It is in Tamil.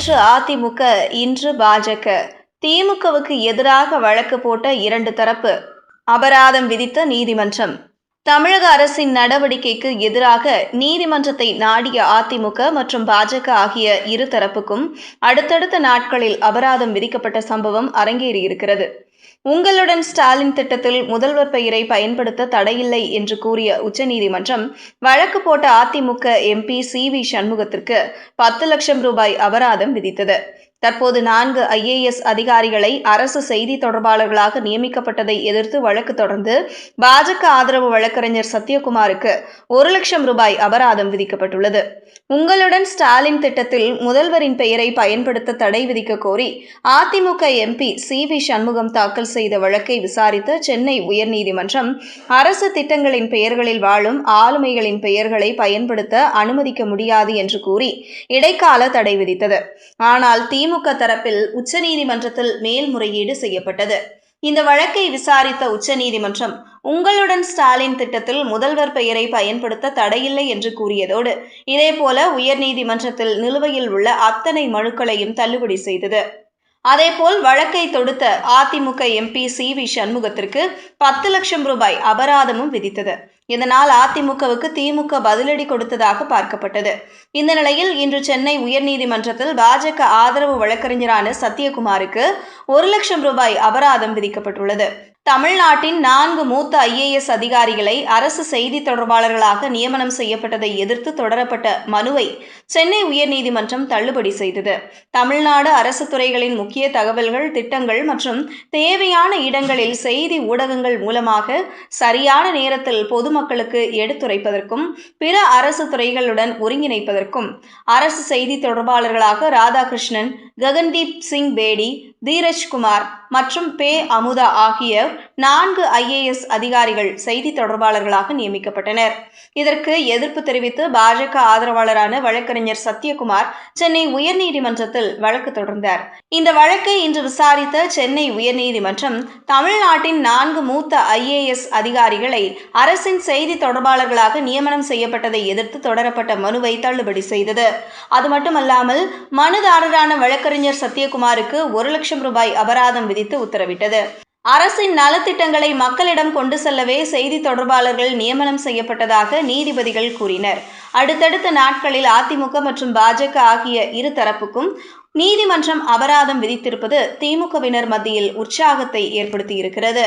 நேற்று அதிமுக இன்று பாஜக. திமுகவுக்கு எதிராக வழக்கு போட்ட இரண்டு தரப்பு. அபராதம் விதித்த நீதிமன்றம். தமிழக அரசின் நடவடிக்கைக்கு எதிராக நீதிமன்றத்தை நாடிய அதிமுக மற்றும் பாஜக ஆகிய இரு தரப்புக்கும் அடுத்தடுத்த நாட்களில் அபராதம் விதிக்கப்பட்ட சம்பவம் அரங்கேறியிருக்கிறது. உங்களுடன் ஸ்டாலின் திட்டத்தில் முதல்வர் பெயரை பயன்படுத்த தடையில்லை என்று கூறிய உச்சநீதிமன்றம் வழக்கு போட்ட அதிமுக எம்பி சி வி சண்முகத்திற்கு பத்து லட்சம் ரூபாய் அபராதம் விதித்தது. தற்போது நான்கு ஐஏஎஸ் அதிகாரிகளை அரசு செய்தி தொடர்பாளர்களாக நியமிக்கப்பட்டதை எதிர்த்து வழக்கு தொடர்ந்து பாஜக ஆதரவு வழக்கறிஞர் சத்யகுமாருக்கு ஒரு லட்சம் ரூபாய் அபராதம் விதிக்கப்பட்டுள்ளது. உங்களுடன் ஸ்டாலின் திட்டத்தில் முதல்வரின் பெயரை பயன்படுத்த தடை விதிக்க கோரி AIADMK MP C V Shanmugam தாக்கல் செய்த வழக்கை விசாரித்த சென்னை உயர்நீதிமன்றம் அரசு திட்டங்களின் பெயர்களில் வாழும் ஆளுமைகளின் பெயர்களை பயன்படுத்த அனுமதிக்க முடியாது என்று கூறி இடைக்கால தடை விதித்தது. ஆனால் தீ திமுக தரப்பில் உச்சநீதிமன்றத்தில் மேல்முறையீடு செய்யப்பட்டது. இந்த வழக்கை விசாரித்த உச்சநீதிமன்றம் உங்களுடன் ஸ்டாலின் திட்டத்தில் முதல்வர் பெயரை பயன்படுத்த தடையில்லை என்று கூறியதோடு இதேபோல உயர்நீதிமன்றத்தில் நிலுவையில் உள்ள அத்தனை மனுக்களையும் தள்ளுபடி செய்தது. அதேபோல் வழக்கை தொடுத்த அதிமுக எம்பி சி வி சண்முகத்திற்கு பத்து லட்சம் ரூபாய் அபராதமும் விதித்தது. இதனால் அதிமுகவுக்கு திமுக பதிலடி கொடுத்ததாக பார்க்கப்பட்டது. இந்த நிலையில் இன்று சென்னை உயர்நீதிமன்றத்தில் பாஜக ஆதரவு வழக்கறிஞரான சத்யகுமாருக்கு ஒரு லட்சம் ரூபாய் அபராதம் விதிக்கப்பட்டுள்ளது. தமிழ்நாட்டின் நான்கு மூத்த ஐஏஎஸ் அதிகாரிகளை அரசு செய்தி தொடர்பாளர்களாக நியமனம் செய்யப்பட்டதை எதிர்த்து தொடரப்பட்ட மனுவை சென்னை உயர்நீதிமன்றம் தள்ளுபடி செய்தது. தமிழ்நாடு அரசு துறைகளின் முக்கிய தகவல்கள் திட்டங்கள் மற்றும் தேவையான இடங்களில் செய்தி ஊடகங்கள் மூலமாக சரியான நேரத்தில் பொதுமக்களுக்கு எடுத்துரைப்பதற்கும் பிற அரசு துறைகளுடன் ஒருங்கிணைப்பதற்கும் அரசு செய்தி தொடர்பாளர்களாக ராதாகிருஷ்ணன் ககன்தீப் சிங் பேடி தீரஜ்குமார் மற்றும் பே அமுதா ஆகிய நான்கு ஐஏஎஸ் அதிகாரிகள் செய்தி தொடர்பாளர்களாக நியமிக்கப்பட்டனர். இதற்கு எதிர்ப்பு தெரிவித்து பாஜக ஆதரவாளரான வழக்கறிஞர் சத்யகுமார் சென்னை உயர்நீதிமன்றத்தில் வழக்கு தொடர்ந்தார். இந்த வழக்கை இன்று விசாரித்த சென்னை உயர்நீதிமன்றம் தமிழ்நாட்டின் நான்கு மூத்த ஐஏஎஸ் அதிகாரிகளை அரசின் செய்தி தொடர்பாளர்களாக நியமனம் செய்யப்பட்டதை எதிர்த்து தொடரப்பட்ட மனுவை தள்ளுபடி செய்தது. அது மட்டுமல்லாமல் மனுதாரரான வழக்கு வழக்கறிஞர் சத்யகுமாருக்கு ஒரு லட்சம் ரூபாய் அபராதம் விதித்து உத்தரவிட்டது. அரசின் நலத்திட்டங்களை மக்களிடம் கொண்டு செல்லவே செய்தி தொடர்பாளர்கள் நியமனம் செய்யப்பட்டதாக நீதிபதிகள் கூறினர். அடுத்தடுத்த நாட்களில் அதிமுக மற்றும் பாஜக ஆகிய இரு தரப்புக்கும் நீதிமன்றம் அபராதம் விதித்திருப்பது திமுகவினர் மத்தியில் உற்சாகத்தை ஏற்படுத்தியிருக்கிறது.